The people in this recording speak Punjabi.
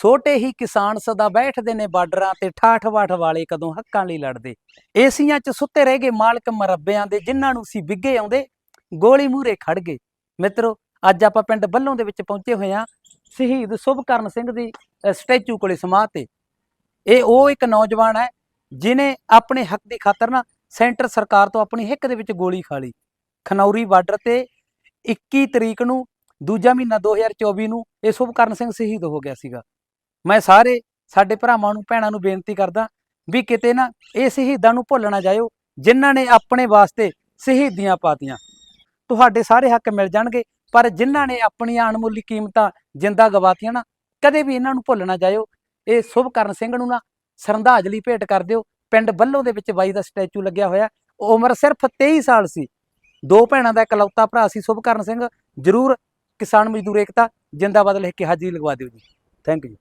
ਛੋਟੇ ਹੀ ਕਿਸਾਨ ਸਦਾ ਬੈਠਦੇ ਨੇ ਬਾਰਡਰਾਂ ਤੇ ਠਾਠ ਵਾਠ ਵਾਲੇ ਕਦੋਂ ਹੱਕਾਂ ਲਈ ਲੜਦੇ। ਏਸੀਆਂ 'ਚ ਸੁੱਤੇ ਰਹਿ ਗਏ ਮਾਲਕ ਮਰੱਬਿਆਂ ਦੇ, ਜਿਨ੍ਹਾਂ ਨੂੰ ਸੀ ਵਿੱਗੇ ਆਉਂਦੇ, ਗੋਲੀ ਮੂਹਰੇ ਖੜ ਗਏ। ਮਿੱਤਰੋ, ਅੱਜ ਆਪਾਂ ਪਿੰਡ ਬੱਲੋਂ ਦੇ ਵਿੱਚ ਪਹੁੰਚੇ ਹੋਏ ਹਾਂ, ਸ਼ਹੀਦ ਸੁਭਕਰਨ ਸਿੰਘ ਦੀ ਸਟੈਚੂ ਕੋਲੇ ਸਮਾਧ ਤੇ। ਇਹ ਉਹ ਇੱਕ ਨੌਜਵਾਨ ਹੈ ਜਿਨੇ ਆਪਣੇ ਹੱਕ ਦੀ ਖਾਤਰ ਨਾ ਸੈਂਟਰ ਸਰਕਾਰ ਤੋਂ ਆਪਣੀ ਹਿੱਕ ਦੇ ਵਿੱਚ ਗੋਲੀ ਖਾ ਲਈ। ਖਨੌਰੀ ਬਾਰਡਰ ਤੇ 21 ਤਰੀਕ ਨੂੰ, ਦੂਜਾ ਮਹੀਨਾ 2024 ਨੂੰ ਇਹ ਸੁਭਕਰਨ ਸਿੰਘ ਸ਼ਹੀਦ ਹੋ ਗਿਆ ਸੀਗਾ। ਮੈਂ ਸਾਰੇ ਸਾਡੇ ਭਰਾਵਾਂ ਨੂੰ, ਭੈਣਾਂ ਨੂੰ ਬੇਨਤੀ ਕਰਦਾ ਵੀ ਕਿਤੇ ਨਾ ਇਹ ਸ਼ਹੀਦਾਂ ਨੂੰ ਭੁੱਲ ਨਾ ਜਾਇਓ, ਜਿਨ੍ਹਾਂ ਨੇ ਆਪਣੇ ਵਾਸਤੇ ਸ਼ਹੀਦੀਆਂ ਪਾਤੀਆਂ। ਤੁਹਾਡੇ ਸਾਰੇ ਹੱਕ ਮਿਲ ਜਾਣਗੇ, ਪਰ ਜਿਨ੍ਹਾਂ ਨੇ ਆਪਣੀਆਂ ਅਣਮੁੱਲੀ ਕੀਮਤਾਂ ਜਿੰਦਾ ਗਵਾਤੀਆਂ ਨਾ, ਕਦੇ ਵੀ ਇਹਨਾਂ ਨੂੰ ਭੁੱਲ ਨਾ ਜਾਇਓ। ਇਹ ਸੁਭਕਰਨ ਸਿੰਘ ਨੂੰ ਨਾ ਸ਼ਰਧਾਂਜਲੀ ਭੇਟ ਕਰ ਦਿਓ। ਪਿੰਡ ਬੱਲੋਂ ਦੇ ਵਿੱਚ ਬਾਈ ਦਾ ਸਟੈਚੂ ਲੱਗਿਆ ਹੋਇਆ। ਉਮਰ ਸਿਰਫ 23 ਸਾਲ ਸੀ। ਦੋ ਭੈਣਾਂ ਦਾ ਇਕਲੌਤਾ ਭਰਾ ਸੀ ਸੁਭਕਰਨ ਸਿੰਘ। ਜਰੂਰ ਕਿਸਾਨ ਮਜ਼ਦੂਰ ਏਕਤਾ, ਜਿੰਦਾਬਾਦ ਲਿਖ ਕੇ ਹਾਜ਼ਰੀ ਲਗਵਾ ਦਿਓ ਜੀ। Thank you